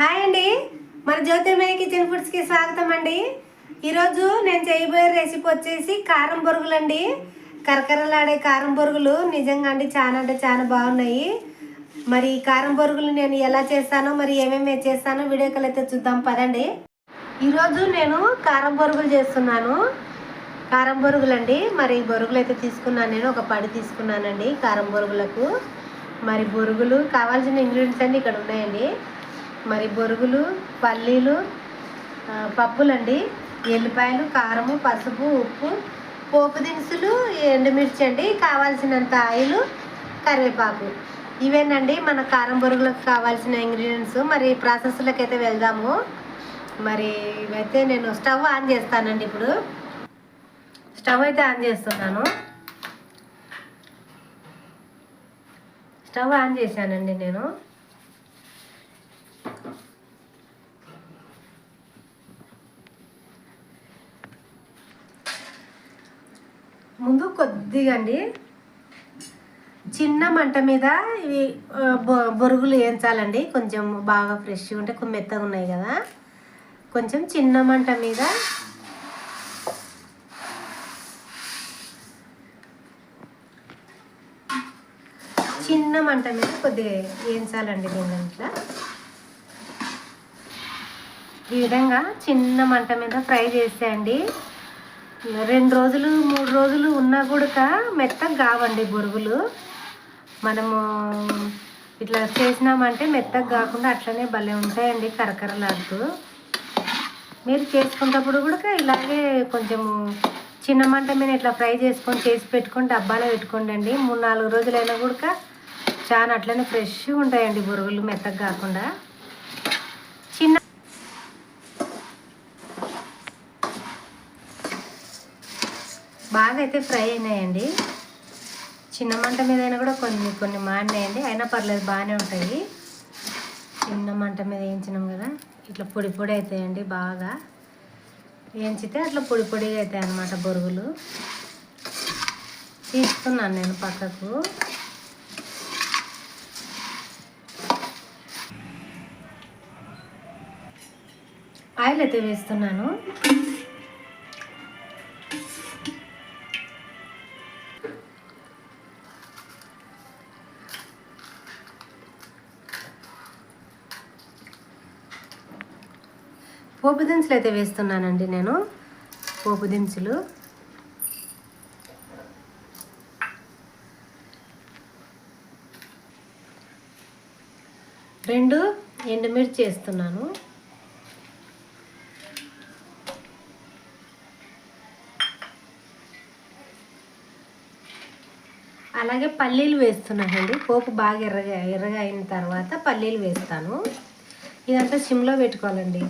Hi అండి. మన జ్యోతిర్మయ kitchen ఫుడ్స్కి స్వాగతం అండి. ఈరోజు నేను చేయబోయే రెసిపీ వచ్చేసి కారం బొరుగులు అండి కరకరలాడే కారం బొరుగులు. నిజంగా అండి చాలా అంటే చాలా బాగున్నాయి. మరి ఈ కారం బొరుగులు నేను ఎలా చేస్తానో మరి ఏమేమి చేస్తానో వీడియో కాల్ అయితే చూద్దాం. పదండి. ఈరోజు నేను కారం బొరుగులు చేస్తున్నాను. కారం బొరుగులు అండి మరి ఈ బొరుగులు అయితే తీసుకున్నాను నేను. ఒక పడి తీసుకున్నానండి కారం బొరుగులకు. మరి బొరుగులు కావాల్సిన ఇంగ్రీడియంట్స్ అండి ఇక్కడ ఉన్నాయండి. మరి బొరుగులు పల్లీలు పప్పులండి. ఎల్లిపాయలు కారము పసుపు ఉప్పు పోపు దినుసులు ఎండుమిర్చి అండి. కావాల్సినంత ఆయిల్ కరివేపాకు. ఇవేనండి మన కారం బొరుగులకు కావాల్సిన ఇంగ్రీడియంట్స్. మరి ప్రాసెస్లోకి అయితే వెళ్దాము. మరి ఇవైతే నేను స్టవ్ ఆన్ చేస్తానండి ఇప్పుడు. స్టవ్ అయితే ఆన్ చేస్తున్నాను. స్టవ్ ఆన్ చేశానండి నేను. ముందు కొద్దిగా అండి చిన్న మంట మీద ఇవి బొ- బొరుగులు వేయించాలండి. కొంచెం బాగా ఫ్రెష్గా ఉంటే కొంచెం మెత్తగా ఉన్నాయి కదా. కొంచెం చిన్న మంట మీద చిన్న మంట మీద కొద్దిగా వేయించాలండి దీని ఇట్లా. ఈ విధంగా చిన్న మంట మీద ఫ్రై చేసేయండి. రెండు రోజులు మూడు రోజులు ఉన్నా కూడా మెత్తగా కావండి బొరుగులు. మనము ఇట్లా చేసినామంటే మెత్తగా కాకుండా అట్లనే భలే ఉంటాయండి కరకరలాడుతూ. మీరు చేసుకున్నప్పుడు కూడా ఇలాగే కొంచెము చిన్న మంట మీద ఇట్లా ఫ్రై చేసుకొని చేసి పెట్టుకొని డబ్బాలో పెట్టుకోండి అండి మూడు నాలుగు రోజులైనా కూడా చాలా అట్లనే ఫ్రెష్గా ఉంటాయండి బొరుగులు మెత్తగా కాకుండా. బాగా అయితే ఫ్రై అయినాయండి. చిన్న మంట మీద అయినా కూడా కొన్ని కొన్ని మాడినాయండి. అయినా పర్లేదు బాగానే ఉంటాయి. చిన్న మంట మీద వేయించినాం కదా. ఇట్లా పొడి పొడి అవుతాయండి బాగా. వేయించితే అట్లా పొడి పొడిగా అవుతాయి అన్నమాట బొరుగులు. తీసుకున్నాను నేను పక్కకు. ఆయిల్ అయితే వేస్తున్నాను. పోపు దినుసులు అయితే వేస్తున్నానండి నేను. పోపు దినుసులు. రెండు ఎండుమిర్చి వేస్తున్నాను. అలాగే పల్లీలు వేస్తున్నానండి. పోపు బాగా ఎర్రగా ఎర్రగా అయిన తర్వాత పల్లీలు వేస్తాను. ఇదంతా సిమ్లో పెట్టుకోవాలండి.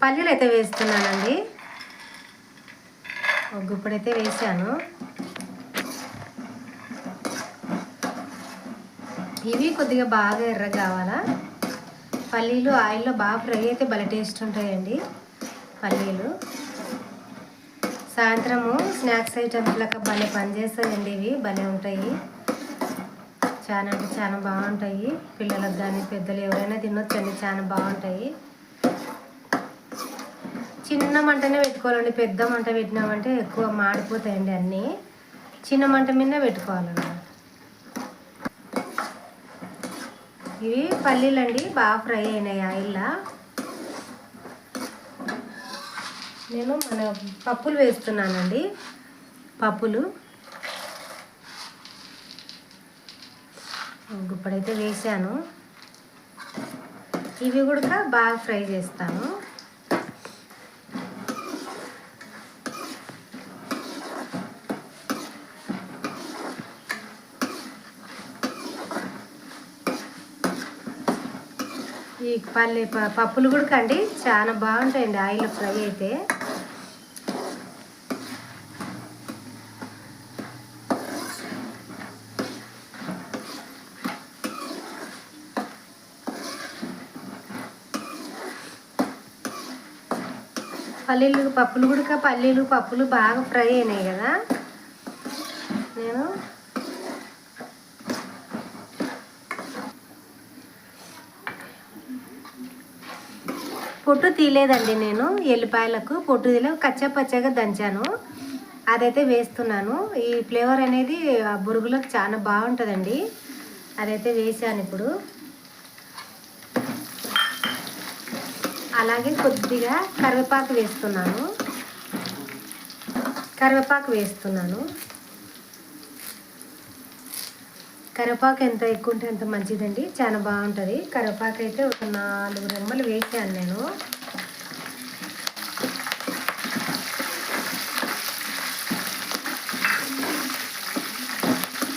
పల్లీలు అయితే వేస్తున్నానండి. ఒక గుప్పుడైతే వేసాను. ఇవి కొద్దిగా బాగా ఎర్ర కావాలా? పల్లీలు ఆయిల్లో బాగా ఫ్రై అయితే భలే టేస్ట్ ఉంటాయండి పల్లీలు. సాయంత్రము స్నాక్స్ ఐటమ్స్ లెక్క భలే పనిచేస్తుందండి ఇవి భలే ఉంటాయి. చాలా అంటే చాలా బాగుంటాయి. పిల్లలకు కానీ పెద్దలు ఎవరైనా తినొచ్చండి చాలా బాగుంటాయి. చిన్న మంటనే పెట్టుకోవాలండి. పెద్ద మంట పెట్టినామంటే ఎక్కువ మాడిపోతాయండి అన్నీ. చిన్న మంట మీదనే పెట్టుకోవాలన్నమాట ఇవి పల్లీలండి. బాగా ఫ్రై అయినాయి ఆయిల్లో నేను మన పప్పులు వేస్తున్నానండి. పప్పులు. ఇప్పుడైతే వేసాను ఇవి కూడా బాగా ఫ్రై చేస్తాను. ఈ పల్లె ప- పప్పులు కూడా అండి చాలా బాగుంటాయండి. ఆయిల్ ఫ్రై అయితే. పల్లీలు పప్పులు కూడా పల్లీలు పప్పులు బాగా ఫ్రై అయినాయి కదా. నేను పొట్టు తీయలేదండి నేను ఎల్లిపాయలకు పొట్టు తీలే కచ్చా పచ్చగా దంచాను. అదైతే వేస్తున్నాను. ఈ ఫ్లేవర్ అనేది ఆ బురుగులకు చాలా బాగుంటుందండి. అదైతే వేసాను ఇప్పుడు. అలాగే కొద్దిగా కరివేపాకు వేస్తున్నాను. కరివేపాకు వేస్తున్నాను. కరివేపాకు ఎంత ఎక్కువ ఉంటే అంత మంచిదండి. చాలా బాగుంటుంది. కరివేపాకు అయితే ఒక నాలుగు రెమ్మలు వేసాను నేను.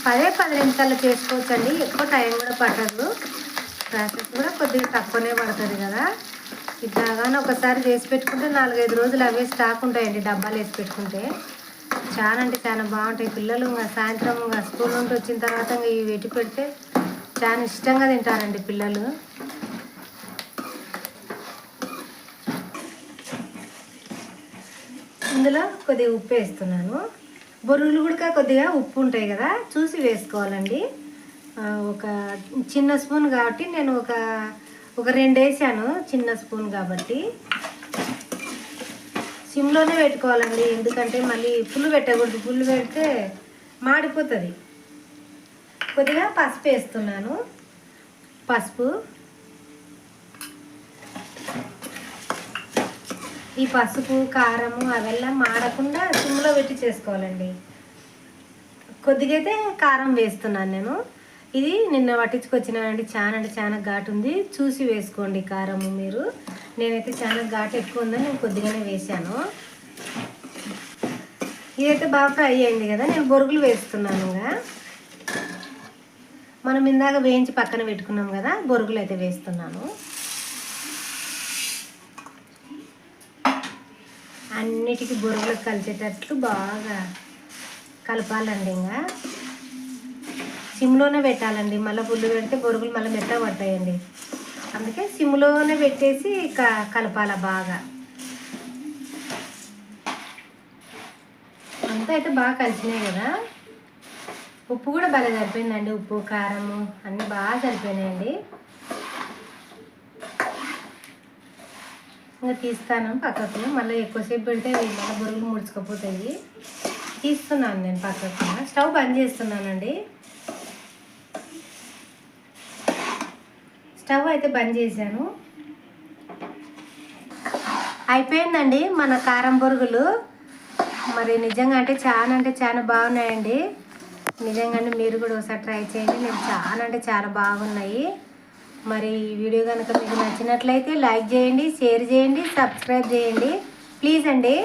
పదే పది నిమిషాలు చేసుకోవచ్చండి. ఎక్కువ టైం కూడా పట్టదు. ప్రాసెస్ కూడా కొద్దిగా తక్కువనే పడుతుంది కదా. ఇట్లాగానే ఒకసారి చేసి పెట్టుకుంటే నాలుగైదు రోజులు అవే స్టాక్ ఉంటాయండి డబ్బాలు వేసి పెట్టుకుంటే. చాలా అంటే చాలా బాగుంటాయి. పిల్లలు ఇంకా సాయంత్రం ఇంకా స్కూల్ నుండి వచ్చిన తర్వాత ఇంకా ఇవి పెట్టి పెడితే చాలా ఇష్టంగా తింటారండి పిల్లలు. ఇందులో కొద్దిగా ఉప్పు వేస్తున్నాను. బొరుగులు కూడా కొద్దిగా ఉప్పు ఉంటాయి కదా చూసి వేసుకోవాలండి. ఒక చిన్న స్పూన్ కాబట్టి నేను ఒక ఒక రెండు వేసాను చిన్న స్పూన్ కాబట్టి. సిమ్లోనే పెట్టుకోవాలండి ఎందుకంటే మళ్ళీ పుల్లు పెట్టకూడదు. పుల్లు పెడితే మాడిపోతుంది. కొద్దిగా పసుపు వేస్తున్నాను. పసుపు. ఈ పసుపు కారము అవెల్లా మాడకుండా సిమ్లో పెట్టి చేసుకోవాలండి. కొద్దిగా అయితే కారం వేస్తున్నాను నేను. ఇది నిన్న పట్టించుకొచ్చినానండి. చాలా అంటే చాలా ఘాటు ఉంది. చూసి వేసుకోండి కారము మీరు. నేనైతే చాలా ఘాటు ఎక్కువ ఉందని నేను కొద్దిగానే వేసాను ఇదైతే బాగా ఫ్రై అయింది కదా. నేను బొరుగులు వేస్తున్నాను ఇంకా. మనం ఇందాక వేయించి పక్కన పెట్టుకున్నాం కదా బొరుగులు అయితే వేస్తున్నాను. అన్నిటికీ బొరుగులకు కలిసేటట్లు బాగా కలపాలండి ఇంకా. సిమ్లోనే పెట్టాలండి. మళ్ళీ బుల్లు పెడితే బొరుగులు మళ్ళీ మెత్తగా పడతాయండి. అందుకే సిమ్లోనే పెట్టేసి క కలపాల బాగా. అంతా అయితే బాగా కలిసినాయి కదా. ఉప్పు కూడా బాగా సరిపోయిందండి. ఉప్పు కారము అన్నీ బాగా సరిపోయినాయండి. ఇంకా తీస్తాను పక్కకు. మళ్ళీ ఎక్కువసేపు పెడితే మళ్ళీ బొరుగులు ముడుచుకుపోతాయి. తీస్తున్నాను నేను పక్కకు. స్టవ్ బంద్ చేస్తున్నానండి. స్టవ్ అయితే బంద్ చేశాను. అయిపోయిందండి మన కారం బొరుగులు. మరి నిజంగా అంటే చాలా అంటే చాలా బాగున్నాయండి. నిజంగానే మీరు కూడా ఒకసారి ట్రై చేయండి. నేను చాలా అంటే చాలా బాగున్నాయి. మరి ఈ వీడియో కనుక మీకు నచ్చినట్లయితే లైక్ చేయండి షేర్ చేయండి సబ్స్క్రైబ్ చేయండి. ప్లీజ్ అండి.